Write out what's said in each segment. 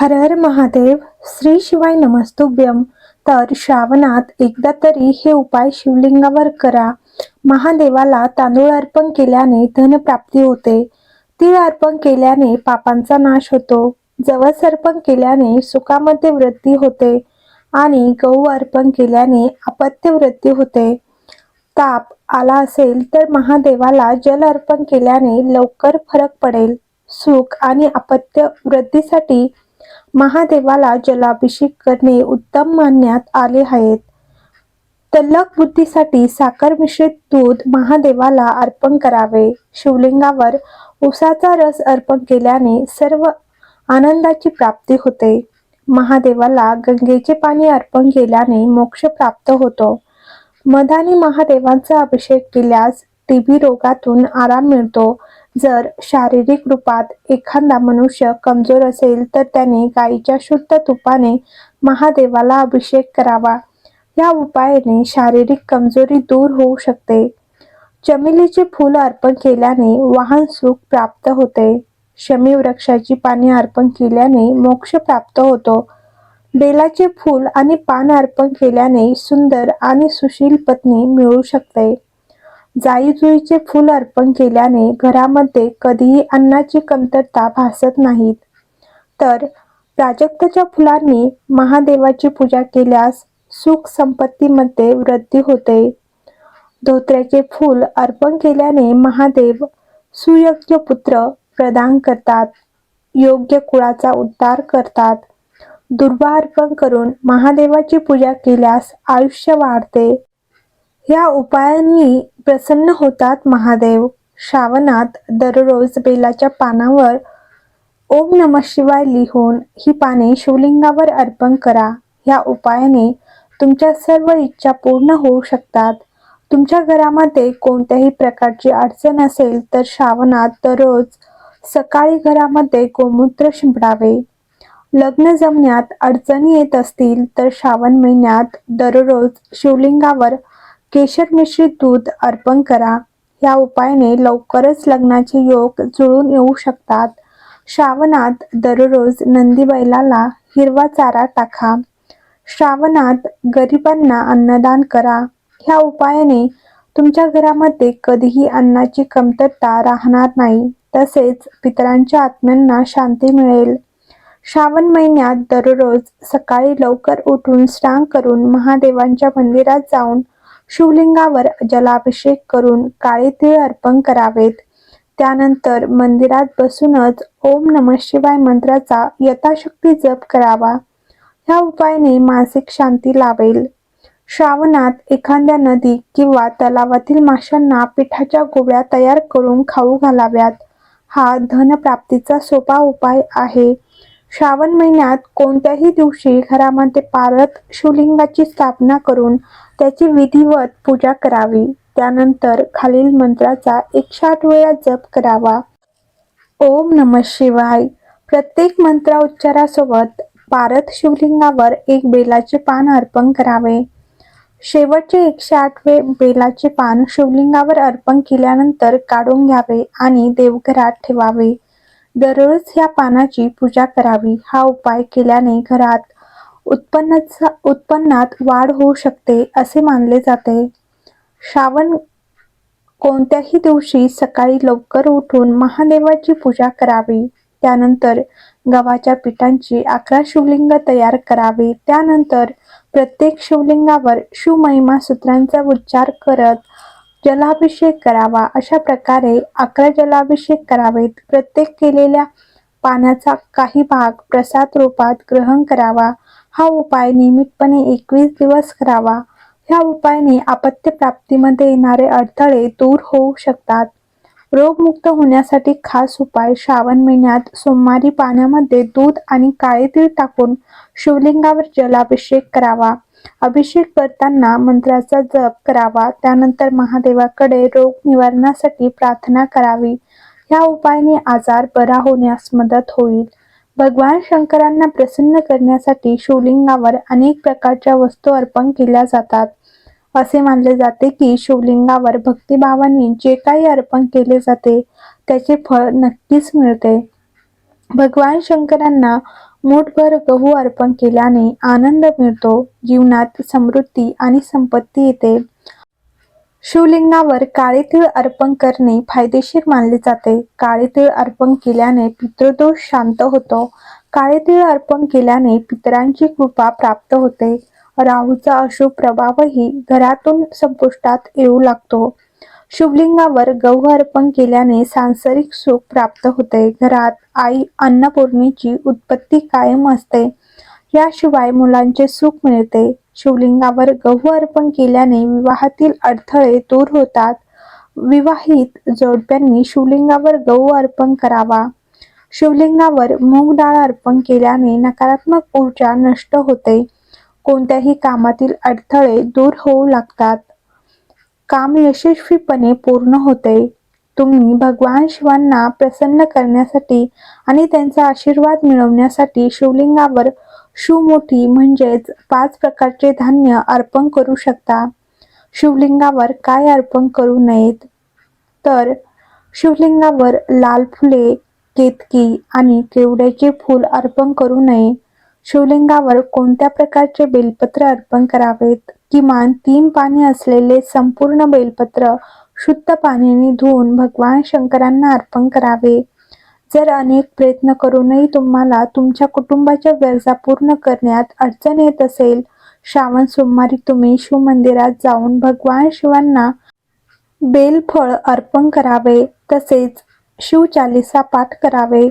हर हर महादेव श्री शिवाय नमस्तुभ्यम तर श्रावणात एकदा तरी हे उपाय शिवलिंगावर करा. महादेवाला तांदूळ अर्पण केल्याने धनप्राप्ती होते. तीळ अर्पण केल्याने पापांचा नाश होतो. जवस अर्पण केल्याने सुखामध्ये वृद्धी होते. आणि गहू अर्पण केल्याने अपत्य वृद्धी होते. ताप आला असेल तर महादेवाला जल अर्पण केल्याने लवकर फरक पडेल. सुख आणि अपत्य वृद्धीसाठी महादेवाला जलाभिषेक करणे उत्तम मानण्यात आले आहेत. तल्लक बुद्धीसाठी साखर मिश्रित दूध महादेवाला अर्पण करावे. शिवलिंगावर उसाचा रस अर्पण केल्याने सर्व आनंदाची प्राप्ती होते. महादेवाला गंगेचे पाणी अर्पण केल्याने मोक्ष प्राप्त होतो. मधाने महादेवांचा अभिषेक केल्यास टीबी रोगातून आराम मिळतो. जर शारीरिक रूपात एखादा मनुष्य कमजोर असेल तर त्याने गाईच्या शुद्ध तुपाने महादेवाला अभिषेक करावा. या उपायाने शारीरिक कमजोरी दूर होऊ शकते. चमेलीचे फूल अर्पण केल्याने वाहन सुख प्राप्त होते. शमी वृक्षाची पाने अर्पण केल्याने मोक्ष प्राप्त होतो. बेलाचे फूल आणि पान अर्पण केल्याने सुंदर आणि सुशील पत्नी मिळू शकते. जाईजुईचे फूल अर्पण केल्याने घरामध्ये कधीही अन्नाची कमतरता भासत नाहीत. तर प्राजक्ताच्या फुलांनी महादेवाची पूजा केल्यास सुख संपत्तीमध्ये वृद्धी होते. धोत्र्याचे फूल अर्पण केल्याने महादेव सुयोग्य पुत्र प्रदान करतात योग्य कुळाचा उद्धार करतात. दुर्वा अर्पण करून महादेवाची पूजा केल्यास आयुष्य वाढते. या उपायांनी प्रसन्न होतात महादेव. श्रावणात दररोज बेलाच्या पानावर ओम नम शिवाय लिहून ही पाने शिवलिंगावर अर्पण करा. या उपायाने तुमच्या सर्व इच्छा पूर्ण होऊ शकतात. तुमच्या घरामध्ये कोणत्याही प्रकारची अडचण असेल तर श्रावणात दररोज सकाळी घरामध्ये गोमूत्र शिंपडावे. लग्न जमण्यात अडचणी येत असतील तर श्रावण महिन्यात दररोज शिवलिंगावर केशर मिश्रित दूध अर्पण करा. या उपायाने लवकरच लग्नाचे योग जुळून येऊ शकतात. श्रावणात दररोज नंदी बैलाला हिरवा चारा टाका. श्रावणात गरिबांना अन्नदान करा. ह्या उपायाने तुमच्या घरामध्ये कधीही अन्नाची कमतरता राहणार नाही. तसेच पितरांच्या आत्म्यांना शांती मिळेल. श्रावण महिन्यात दररोज सकाळी लवकर उठून स्नान करून महादेवांच्या मंदिरात जाऊन शिवलिंगावर जलाभिषेक करून काळे तीळ अर्पण करावेत. त्यानंतर मंदिरात बसूनच ओम नम शिवाय मंत्राचा यथाशक्ती जप करावा. ह्या उपायाने मानसिक शांती लावेल. श्रावणात एखाद्या नदी किंवा तलावातील माशांना पिठाच्या गोळ्या तयार करून खाऊ घालाव्यात. हा धनप्राप्तीचा सोपा उपाय आहे. श्रावण महिन्यात कोणत्याही दिवशी घरामध्ये पारत शिवलिंगाची स्थापना करून त्याची विधिवत पूजा करावी. त्यानंतर खालील मंत्राचा एकशे आठ वेळा जप करावा. ओम नम शिवाय. प्रत्येक मंत्रा उच्चारासोबत पारत शिवलिंगावर एक बेलाचे पान अर्पण करावे. शेवटचे एकशे आठवे बेलाचे पान शिवलिंगावर अर्पण केल्यानंतर काढून घ्यावे आणि देवघरात ठेवावे. दररोज या पानाची पूजा करावी. हा उपाय केल्याने घरात उत्पन्नाचा उत्पन्नात वाढ होऊ शकते असे मानले जाते. श्रावण कोणत्याही दिवशी सकाळी लवकर उठून महादेवाची पूजा करावी. त्यानंतर गव्हाच्या पिठांची अकरा शिवलिंग तयार करावी. त्यानंतर प्रत्येक शिवलिंगावर शिवमहिमा सूत्रांचा उच्चार करत जलाभिषेक करावा. अशा प्रकारे अकरा जलाभिषेक करावेत. प्रत्येक केलेल्या पाण्याचा काही भाग प्रसाद रूपात ग्रहण करावा. हा उपाय नियमितपणे एकवीस दिवस करावा. ह्या उपायाने आपत्य प्राप्तीमध्ये येणारे अडथळे दूर होऊ शकतात. रोगमुक्त होण्यासाठी खास उपाय श्रावण महिन्यात सोमवारी पाण्यामध्ये दूध आणि काळे तीळ टाकून शिवलिंगावर जलाभिषेक करावा. अभिषेक करताना मंत्राचा जप करावा. त्यानंतर महादेवाकडे रोग निवारणासाठी प्रार्थना करावी. या उपायाने आजार बरा होण्यास मदत होईल. भगवान शंकरांना प्रसन्न करण्यासाठी शिवलिंगावर अनेक प्रकारच्या वस्तू अर्पण केल्या जातात. असे मानले जाते की शिवलिंगावर भक्तिभावाने जे काही अर्पण केले जाते त्याचे फळ नक्कीच मिळते. भगवान शंकरांना मूठभर गहू अर्पण केल्याने आनंद मिळतो जीवनात समृद्धी आणि संपत्ती येते. शिवलिंगावर काळे तीळ अर्पण करणे फायदेशीर मानले जाते. काळे तीळ अर्पण केल्याने पितृदोष शांत होतो. काळे तीळ अर्पण केल्याने पितरांची कृपा प्राप्त होते. राहूचा अशुभ प्रभावही घरातून संपुष्टात येऊ लागतो. शिवलिंगावर गहू अर्पण केल्याने सांसारिक सुख प्राप्त होते. घरात आई अन्नपूर्णेची उत्पत्ती कायम असते. याशिवाय मुलांचे सुख मिळते. शिवलिंगावर गहू अर्पण केल्याने विवाहातील अडथळे दूर होतात. विवाहित जोडप्यांनी शिवलिंगावर गहू अर्पण करावा. शिवलिंगावर मूग डाळ अर्पण केल्याने नकारात्मक ऊर्जा नष्ट होते. कोणत्याही कामातील अडथळे दूर होऊ लागतात. काम यशस्वीपणे पूर्ण होते. तुम्ही भगवान शिवांना प्रसन्न करण्यासाठी आणि त्यांचा आशीर्वाद मिळवण्यासाठी शिवलिंगावर शुमोठी म्हणजेच पाच प्रकारचे धान्य अर्पण करू शकता. शिवलिंगावर काय अर्पण करू नयेत? तर शिवलिंगावर लाल फुले केतकी आणि केवड्याचे फूल अर्पण करू नये. शिवलिंगावर कोणत्या प्रकारचे बेलपत्र अर्पण करावेत? किमान तीन पाने असलेले संपूर्ण बेलपत्र शुद्ध पाण्याने धुवून भगवान शंकरांना अर्पण करावे. जर अनेक प्रयत्न करूनही तुम्हाला तुमच्या कुटुंबाच्या गरजा पूर्ण करण्यात अडचण येत असेल श्रावण सोमवारी तुम्ही शिवमंदिरात जाऊन भगवान शिवांना बेलफळ अर्पण करावे तसेच शिवचालिसा पाठ करावे.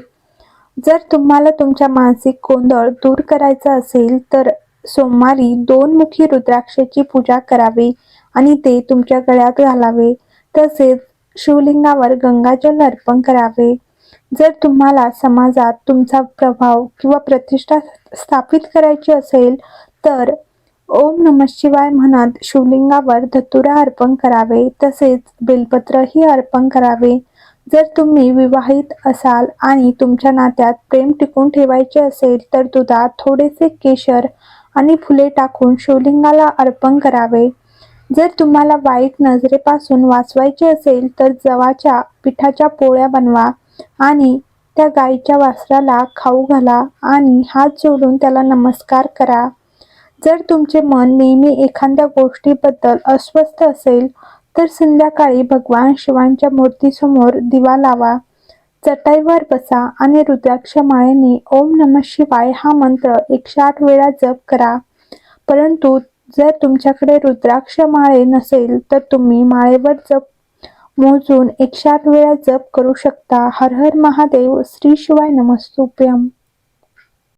जर तुम्हाला तुमच्या मानसिक गोंधळ दूर करायचा असेल तर सोमवारी दोन मुखी रुद्राक्षाची पूजा करावी आणि ते तुमच्या गळ्यात घालावे. तसेच शिवलिंगावर गंगाजल अर्पण करावे. जर तुम्हाला समाजात तुमचा प्रभाव किंवा प्रतिष्ठा स्थापित करायची असेल तर ओम नम शिवाय म्हणत शिवलिंगावर धतुरा अर्पण करावे. तसेच बेलपत्रही अर्पण करावे. जर तुम्ही विवाहित असाल आणि तुमच्या नात्यात प्रेम टिकून ठेवायचे असेल तर दुधात थोडेसे केशर आणि फुले टाकून शिवलिंगाला अर्पण करावे. जर तुम्हाला वाईट नजरेपासून वाचवायचे असेल तर जवाच्या पिठाच्या पोळ्या बनवा आणि त्या गाईच्या वासराला खाऊ घाला आणि हात जोडून त्याला नमस्कार करा. जर तुमचे मन नेहमी एखाद्या गोष्टीबद्दल अस्वस्थ असेल तर संध्याकाळी भगवान शिवांच्या मूर्तीसमोर दिवा लावा. चटाईवर बसा आणि रुद्राक्ष माळेने ओम नम शिवाय हा मंत्र एकशे आठ वेळा जप करा. परंतु जर तुमच्याकडे रुद्राक्ष माळे नसेल तर तुम्ही माळेवर जप मोजून एकशे आठ वेळा जप करू शकता. हर हर महादेव श्री शिवाय नमस्तुप्यम